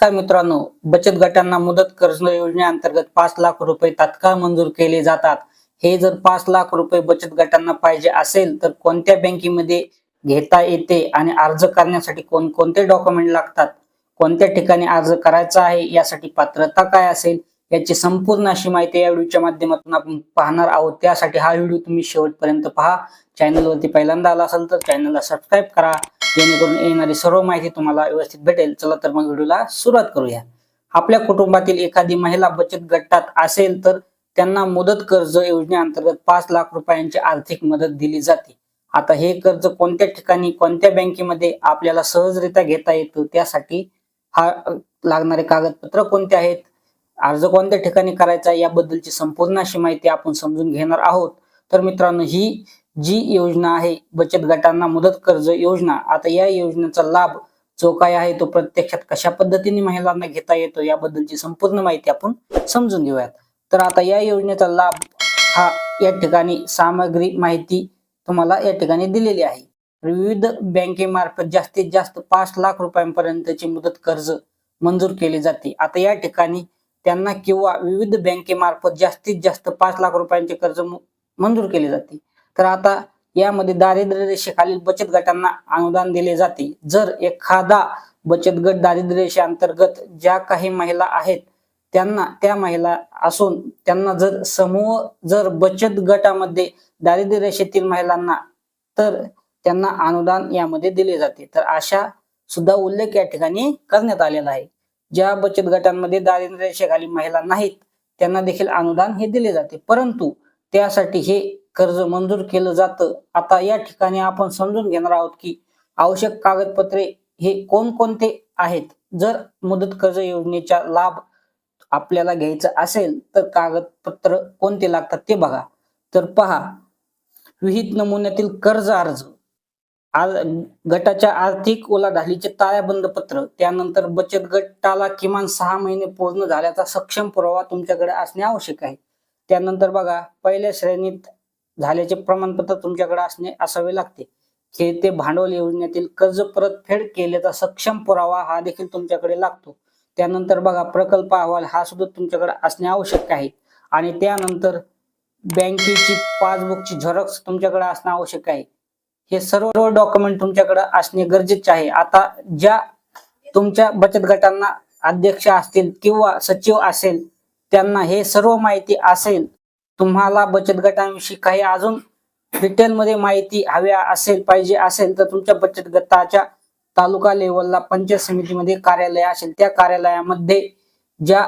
नमस्कार मित्रांनो. बचत गटांना मुदत कर्ज योजनेअंतर्गत पाच लाख रुपये तात्काळ मंजूर केले जातात. हे जर पाच लाख रुपये बचत गटांना पाहिजे असेल तर कोणत्या बँकेमध्ये घेता येते आणि अर्ज करण्यासाठी कोणकोणते डॉक्युमेंट लागतात? कोणत्या ठिकाणी अर्ज करायचा आहे यासाठी पात्रता काय असेल याची संपूर्ण अशी माहिती या व्हिडिओच्या माध्यमातून आपण पाहणार आहोत. त्यासाठी हा व्हिडिओ तुम्ही शेवटपर्यंत पहा. चॅनलवरती पहिल्यांदा आला असेल तर चॅनलला सबस्क्राईब करा. जेणेकरून येणारी सर्व माहिती तुम्हाला व्यवस्थित भेटेल. चला तर मग व्हिडिओला सुरुवात करूया. आपल्या कुटुंबातील एखादी महिला बचत गटात असेल तर त्यांना मुदत कर्ज योजनेअंतर्गत पाच लाख रुपयांची आर्थिक मदत दिली जाते. आता हे कर्ज कोणत्या ठिकाणी कोणत्या बँकेमध्ये आपल्याला सहजरित्या घेता येतं? त्यासाठी हा लागणारे कागदपत्र कोणते आहेत? अर्ज कोणत्या ठिकाणी करायचा? याबद्दलची संपूर्ण अशी माहिती आपण समजून घेणार आहोत. तर मित्रांनो ही जी योजना आहे बचत गटांना मुदत कर्ज योजना आता या योजनेचा लाभ जो काय आहे तो प्रत्यक्षात कशा पद्धतीने महिलांना घेता येतो याबद्दलची संपूर्ण माहिती आपण समजून घेऊयात. तर आता या योजनेचा लाभ हा या ठिकाणी सामग्री माहिती तुम्हाला या ठिकाणी दिलेली आहे. विविध बँकेमार्फत जास्तीत जास्त पाच लाख रुपयांपर्यंतची मुदत कर्ज मंजूर केली जाते. आता या ठिकाणी त्यांना किंवा विविध बँकेमार्फत जास्तीत जास्त पाच लाख रुपयांचे कर्ज मंजूर केले जाते. तर आता यामध्ये दारिद्र्य रेषेखालील बचत गटांना अनुदान दिले जाते. जर एखादा बचत गट दारिद्र्य रेषेअंतर्गत ज्या काही महिला आहेत त्यांना त्या महिला असून त्यांना जर समूह जर बचत गटामध्ये दारिद्र्य रेषेतील महिलांना तर त्यांना अनुदान यामध्ये दिले जाते. तर अशा सुद्धा उल्लेख या ठिकाणी करण्यात आलेला आहे. ज्या बचत गटांमध्ये दारिद्र्य रेषेखाली महिला नाहीत त्यांना देखील अनुदान हे दिले जाते. परंतु त्यासाठी हे कर्ज मंजूर केलं जातं. आता या ठिकाणी आपण समजून घेणार आहोत की आवश्यक कागदपत्रे हे कोणकोणते आहेत? जर मुदत कर्ज योजनेचा लाभ आपल्याला घ्यायचा असेल तर कागदपत्र कोणते लागतात ते बघा. तर पहा विहित नमुन्यातील कर्ज अर्ज. आज गटाच्या आर्थिक उलाढालीचे ताळ्याबंद पत्र त्यानंतर बचत गटाला किमान सहा महिने पूर्ण झाल्याचा सक्षम पुरावा तुमच्याकडे असणे आवश्यक आहे. त्यानंतर बघा पहिल्या श्रेणीत झाल्याचे प्रमाणपत्र तुमच्याकडे असणे असावे लागते. खेळते भांडवल योजनेतील कर्ज परतफेड केल्याचा सक्षम पुरावा हा देखील तुमच्याकडे लागतो. त्यानंतर बघा प्रकल्प अहवाल हा सुद्धा तुमच्याकडे असणे आवश्यक आहे. आणि त्यानंतर बँकेची पासबुकची झेरॉक्स तुमच्याकडे असणं आवश्यक आहे. हे सर्व डॉक्युमेंट तुमच्याकडे असणे गरजेचे आहे. आता ज्या तुमच्या बचत गटांना अध्यक्ष असतील किंवा सचिव असेल त्यांना हे सर्व माहिती असेल तुम्हाला बचत गटांविषयी काही अजून डिटेलमध्ये माहिती हवी असेल पाहिजे असेल तर तुमच्या बचत गटाच्या तालुका लेवलला पंचायत समितीमध्ये कार्यालय असेल त्या कार्यालयामध्ये ज्या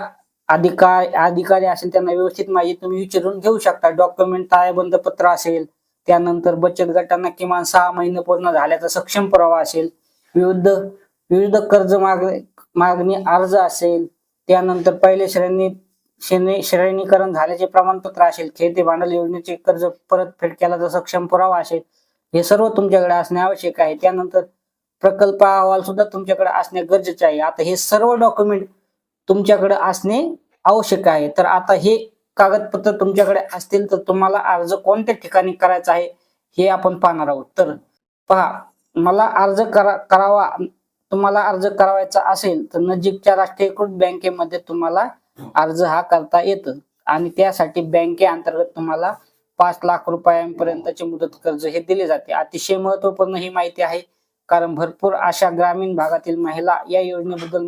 अधिकार अधिकारी असेल त्यांना व्यवस्थित माहिती तुम्ही विचारून घेऊ शकता. डॉक्युमेंट ताळेबंद पत्र असेल त्यानंतर बचत गटांना किमान सहा महिने पूर्ण झाल्याचा सक्षम पुरावा असेल विविध विविध कर्ज माग मागणी अर्ज असेल त्यानंतर पहिले श्रेणीत श्रेणी श्रेणीकरण झाल्याचे प्रमाणपत्र असेल खेळते भांडवल योजनेचे कर्ज परतफेड केला सक्षम पुरावा असेल हे सर्व तुमच्याकडे असणे आवश्यक आहे. त्यानंतर प्रकल्प अहवाल सुद्धा तुमच्याकडे असणे गरजेचे आहे. आता हे सर्व डॉक्युमेंट तुमच्याकडे असणे आवश्यक आहे. तर आता हे कागदपत्र तुमच्याकडे असतील तर तुम्हाला अर्ज कोणत्या ठिकाणी करायचा आहे हे आपण पाहणार आहोत. तर पहा मला अर्ज करा करावा तुम्हाला अर्ज करावायचा असेल तर नजीकच्या राष्ट्रीयकृत बँकेमध्ये तुम्हाला अर्ज हा करता येतं. आणि त्यासाठी बँकेअंतर्गत तुम्हाला पाच लाख रुपयांपर्यंतचे मुदत कर्ज हे दिले जाते. अतिशय महत्त्वपूर्ण ही माहिती आहे. कारण भरपूर अशा ग्रामीण भागातील महिला या योजनेबद्दल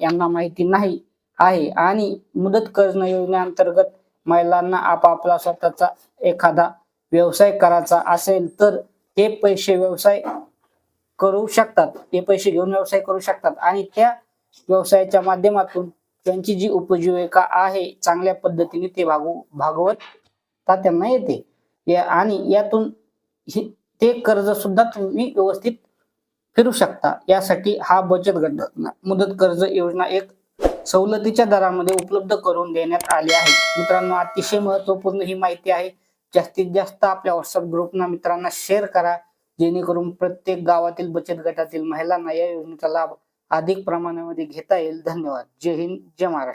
यांना माहिती नाही आहे. आणि मुदत कर्ज योजनेअंतर्गत महिलांना आपापला स्वतःचा एखादा व्यवसाय करायचा असेल तर हे पैसे व्यवसाय करू शकतात. ते पैसे घेऊन व्यवसाय करू शकतात. आणि त्या व्यवसायाच्या माध्यमातून त्यांची जी उपजीविका आहे चांगल्या पद्धतीने ते भागू भागवत त्यांना येते. या आणि यातून ते कर्ज सुद्धा तुम्ही व्यवस्थित फिरू शकता. यासाठी हा बचत गट मुदत कर्ज योजना एक सवलतीच्या दरामध्ये उपलब्ध करून देण्यात आली आहे. मित्रांनो अतिशय महत्त्वपूर्ण ही माहिती आहे. जास्तीत जास्त आपल्या व्हॉट्सअप ग्रुपना मित्रांना शेअर करा. जेणेकरून प्रत्येक गावातील बचत गटातील महिलांना या योजनेचा लाभ अधिक प्रमाणामध्ये घेता येईल. धन्यवाद. जय हिंद जय महाराष्ट्र.